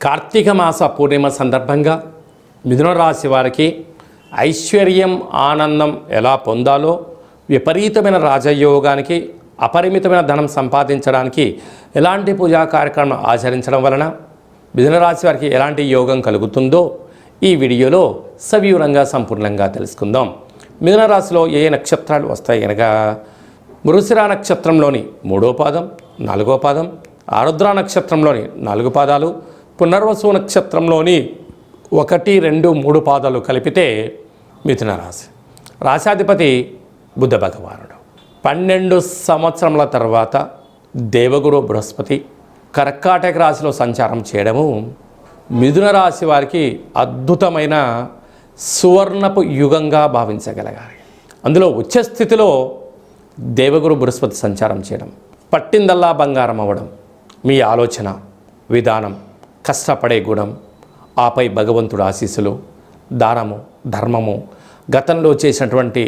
కార్తీక మాస పూర్ణిమ సందర్భంగా మిథున రాశి వారికి ఐశ్వర్యం ఆనందం ఎలా పొందాలో విపరీతమైన రాజయోగానికి అపరిమితమైన ధనం సంపాదించడానికి ఎలాంటి పూజా కార్యక్రమం ఆచరించడం వలన మిథున రాశి వారికి ఎలాంటి యోగం కలుగుతుందో ఈ వీడియోలో సవివరంగా సంపూర్ణంగా తెలుసుకుందాం. మిథున రాశిలో ఏ నక్షత్రాలు వస్తాయి అనగా మృసిరా నక్షత్రంలోని మూడో పాదం నాలుగో పాదం ఆరుద్ర నక్షత్రంలోని నాలుగు పాదాలు పునర్వసు నక్షత్రంలోని ఒకటి రెండు మూడు పాదాలు కలిపితే మిథున రాశి. రాశాధిపతి బుద్ధ భగవానుడు. పన్నెండు సంవత్సరముల తర్వాత దేవగురు బృహస్పతి కర్కాటక రాశిలో సంచారం చేయడము మిథున రాశి వారికి అద్భుతమైన సువర్ణపు యుగంగా భావించగలగాలి. అందులో ఉచ్చ స్థితిలో దేవగురు బృహస్పతి సంచారం చేయడం పట్టిందల్లా బంగారం అవ్వడం మీ ఆలోచన విధానం కష్టపడే గుణం ఆపై భగవంతుడు ఆశీస్సులు దానము ధర్మము గతంలో చేసినటువంటి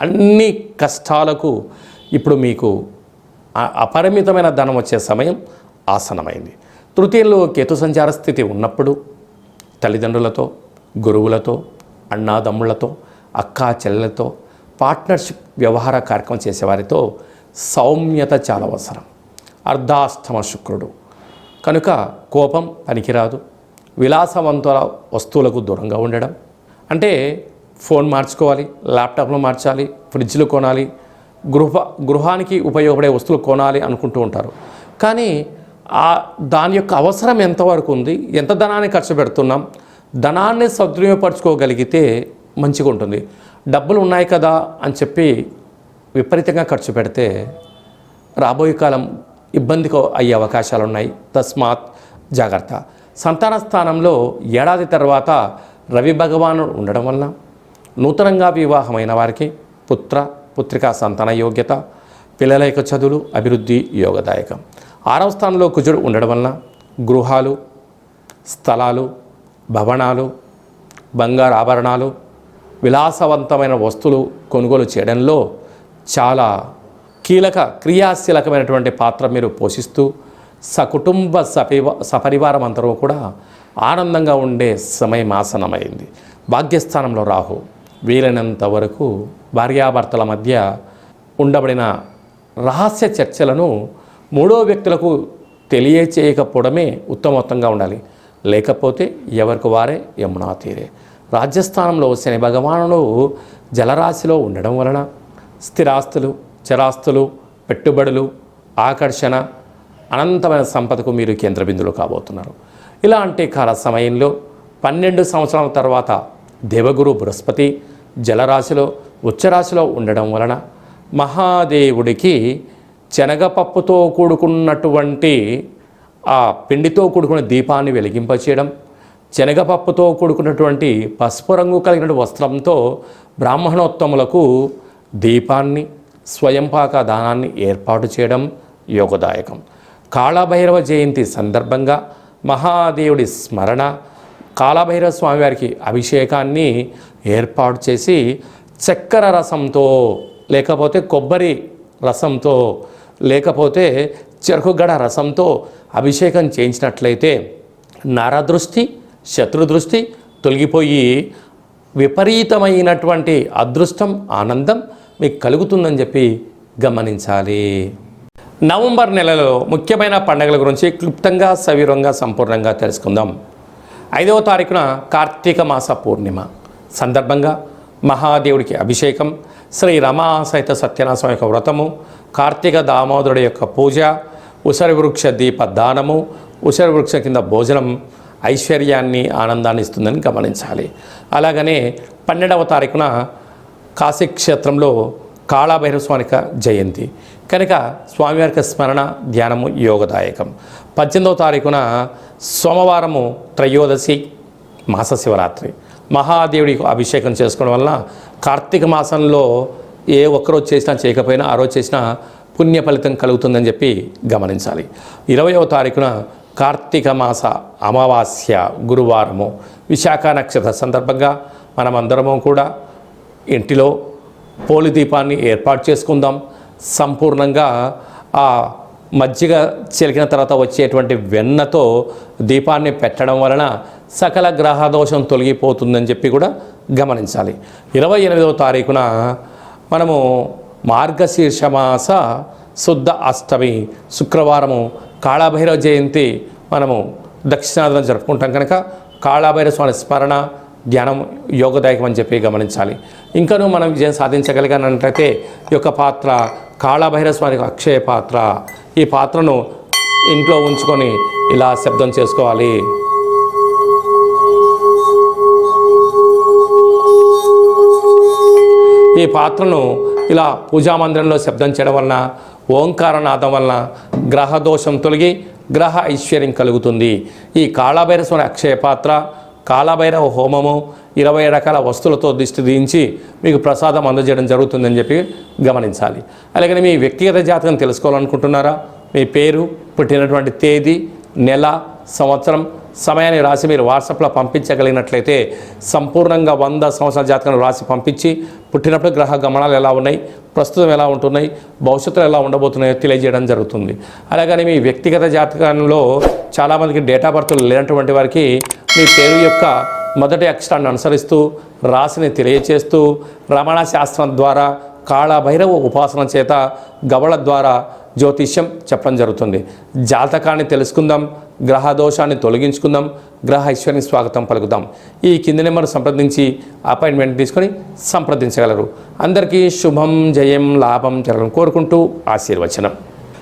అన్ని కష్టాలకు ఇప్పుడు మీకు అపరిమితమైన ధనం వచ్చే సమయం ఆసనమైంది తృతీయంలో కేతు సంచార స్థితి ఉన్నప్పుడు తల్లిదండ్రులతో గురువులతో అన్నాదమ్ములతో అక్కా చెల్లెలతో పార్ట్నర్షిప్ వ్యవహార కార్యక్రమం చేసేవారితో సౌమ్యత చాలా అవసరం. అర్ధాష్టమ శుక్రుడు కనుక కోపం పనికిరాదు. విలాసవంతుల వస్తువులకు దూరంగా ఉండడం. అంటే ఫోన్ మార్చుకోవాలి ల్యాప్టాప్లు మార్చాలి ఫ్రిడ్జ్లు కొనాలి గృహ గృహానికి ఉపయోగపడే వస్తువులు కొనాలి అనుకుంటూ ఉంటారు. కానీ ఆ దాని యొక్క అవసరం ఎంతవరకు ఉంది ఎంత ధనాన్ని ఖర్చు పెడుతున్నాం ధనాన్ని సద్వినియోగపరచుకోగలిగితే మంచిగా ఉంటుంది. డబ్బులు ఉన్నాయి కదా అని చెప్పి విపరీతంగా ఖర్చు పెడితే రాబోయే కాలం ఇబ్బందికి అయ్యే అవకాశాలు ఉన్నాయి తస్మాత్ జాగ్రత్త. సంతాన స్థానంలో ఏడాది తర్వాత రవి భగవానుడు ఉండడం వలన నూతనంగా వివాహమైన వారికి పుత్ర పుత్రికా సంతాన యోగ్యత పిల్లల యొక్క చదువులు అభివృద్ధి యోగదాయకం. ఆరవ స్థానంలో కుజుడు ఉండడం వలన గృహాలు స్థలాలు భవనాలు బంగారు ఆభరణాలు విలాసవంతమైన వస్తువులు కొనుగోలు చేయడంలో చాలా కీలక క్రియాశీలకమైనటువంటి పాత్ర మీరు పోషిస్తూ సకుటుంబ సపివ సపరివారం అందరూ కూడా ఆనందంగా ఉండే సమయం ఆసనమైంది భాగ్యస్థానంలో రాహు వీలైనంత వరకు భార్యాభర్తల మధ్య ఉండబడిన రహస్య చర్చలను మూడో వ్యక్తులకు తెలియచేయకపోవడమే ఉత్తమోత్తంగా ఉండాలి. లేకపోతే ఎవరికి వారే యమునా తీరే. రాజస్థానంలో శని భగవానుడు జలరాశిలో ఉండడం వలన స్థిరాస్తులు చరాస్తులు పెట్టుబడులు ఆకర్షణ అనంతమైన సంపదకు మీరు కేంద్రబిందులు కాబోతున్నారు. ఇలాంటి కాల సమయంలో పన్నెండు సంవత్సరాల తర్వాత దేవగురు బృహస్పతి జలరాశిలో ఉచ్చరాశిలో ఉండడం వలన మహాదేవుడికి శనగపప్పుతో కూడుకున్నటువంటి ఆ పిండితో కూడుకున్న దీపాన్ని వెలిగింపచేయడం శనగపప్పుతో కూడుకున్నటువంటి పసుపు రంగు కలిగిన వస్త్రంతో బ్రాహ్మణోత్తములకు దీపాన్ని స్వయంపాక దానాన్ని ఏర్పాటు చేయడం యోగదాయకం. కాళభైరవ జయంతి సందర్భంగా మహాదేవుడి స్మరణ కాళభైరవ స్వామివారికి అభిషేకాన్ని ఏర్పాటు చేసి చక్కెర రసంతో లేకపోతే కొబ్బరి రసంతో లేకపోతే చెరుకుగడ రసంతో అభిషేకం చేయించినట్లయితే నరదృష్టి శత్రుదృష్టి తొలగిపోయి విపరీతమైనటువంటి అదృష్టం ఆనందం మీకు కలుగుతుందని చెప్పి గమనించాలి. నవంబర్ నెలలో ముఖ్యమైన పండుగల గురించి క్లుప్తంగా సవివరంగా సంపూర్ణంగా తెలుసుకుందాం. ఐదవ తారీఖున కార్తీక మాస పూర్ణిమ. సందర్భంగా మహాదేవుడికి అభిషేకం శ్రీ రమా సహిత సత్యనాశం యొక్క వ్రతము కార్తీక దామోదరుడి యొక్క పూజ ఉసరి వృక్ష దీప దానము ఉసరి వృక్ష కింద భోజనం ఐశ్వర్యాన్ని ఆనందాన్ని ఇస్తుందని గమనించాలి. అలాగనే పన్నెండవ తారీఖున కాశీక్షేత్రంలో కాళాభైరవ స్వామిక జయంతి. కనుక స్వామివారికి స్మరణ ధ్యానము యోగదాయకం. పద్దెనిమిదవ తారీఖున సోమవారము త్రయోదశి మాస శివరాత్రి. మహాదేవుడికి అభిషేకం చేసుకోవడం వలన కార్తీక మాసంలో ఏ ఒక్కరోజు చేసినా చేయకపోయినా ఆ రోజు చేసినా పుణ్య ఫలితం కలుగుతుందని చెప్పి గమనించాలి. ఇరవయవ తారీఖున కార్తీక మాస అమావాస్య గురువారము విశాఖ నక్షత్ర సందర్భంగా మనమందరము కూడా ఇంటిలో పోలి దీపాన్ని ఏర్పాటు చేసుకుందాం. సంపూర్ణంగా ఆ మజ్జిగ చిలికిన తర్వాత వచ్చేటువంటి వెన్నతో దీపాన్ని పెట్టడం వలన సకల గ్రహదోషం తొలగిపోతుందని చెప్పి కూడా గమనించాలి. ఇరవై ఎనిమిదవ తారీఖున మనము మార్గశీర్ష మాస శుద్ధ అష్టమి శుక్రవారము కాళభైరవ జయంతి మనము దక్షిణాదిన జరుపుకుంటాం కనుక కాళభైరవ స్వామి స్మరణ ధ్యానం యోగదాయకం అని చెప్పి గమనించాలి. ఇంకనూ మనం విజయం సాధించగలిగానంటే ఈ యొక్క పాత్ర కాళభైరవ స్వామి అక్షయ పాత్ర. ఈ పాత్రను ఇంట్లో ఉంచుకొని ఇలా శబ్దం చేసుకోవాలి. ఈ పాత్రను ఇలా పూజా మందిరంలో శబ్దం చేయడం వలన ఓంకారనాదం వలన గ్రహదోషం తొలగి గ్రహ ఐశ్వర్యం కలుగుతుంది. ఈ కాళభైరస్వామి అక్షయ పాత్ర కాలభైరవ హోమము ఇరవై రకాల వస్తువులతో దిష్టి దించి మీకు ప్రసాదం అందజేయడం జరుగుతుందని చెప్పి గమనించాలి. అలాగే మీ వ్యక్తిగత జాతకం తెలుసుకోవాలనుకుంటున్నారా? మీ పేరు పుట్టినటువంటి తేదీ నెల సంవత్సరం సమయాన్ని రాసి మీరు వాట్సాప్లో పంపించగలిగినట్లయితే సంపూర్ణంగా వంద సంవత్సరాల జాతకాన్ని రాసి పంపించి పుట్టినప్పుడు గ్రహ గమనాలు ఎలా ఉన్నాయి ప్రస్తుతం ఎలా ఉంటున్నాయి భవిష్యత్తులో ఎలా ఉండబోతున్నాయో తెలియజేయడం జరుగుతుంది. అలాగని మీ వ్యక్తిగత జాతకంలో చాలామందికి డేటా బర్త్లు లేనటువంటి వారికి మీ పేరు యొక్క మొదటి అక్షరాన్ని అనుసరిస్తూ రాశిని తెలియచేస్తూ రమణ శాస్త్రం ద్వారా కాళభైరవ ఉపాసన చేత గవళ ద్వారా జ్యోతిష్యం చెప్పడం జరుగుతుంది. జాతకాన్ని తెలుసుకుందాం గ్రహ దోషాన్ని తొలగించుకుందాం గ్రహ ఐశ్వర్యం స్వాగతం పలుకుదాం. ఈ కింది నెంబర్ సంప్రదించి అపాయింట్మెంట్ తీసుకొని సంప్రదించగలరు. అందరికీ శుభం జయం లాభం జరగడం కోరుకుంటూ ఆశీర్వచనం.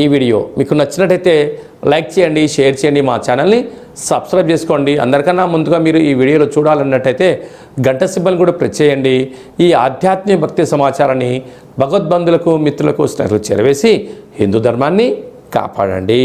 ఈ వీడియో. మీకు నచ్చినట్టయితే లైక్ చేయండి షేర్ చేయండి మా ఛానల్ని. సబ్స్క్రైబ్ చేసుకోండి. అందరికన్నా ముందుగా మీరు ఈ వీడియోలో చూడాలన్నట్టయితే గంట సిబ్బల్ని కూడా ప్రెస్ చేయండి. ఈ ఆధ్యాత్మిక భక్తి సమాచారాన్ని భగవద్బంధులకు మిత్రులకు స్నేహితులు చేరవేసి హిందూ ధర్మాన్ని కాపాడండి.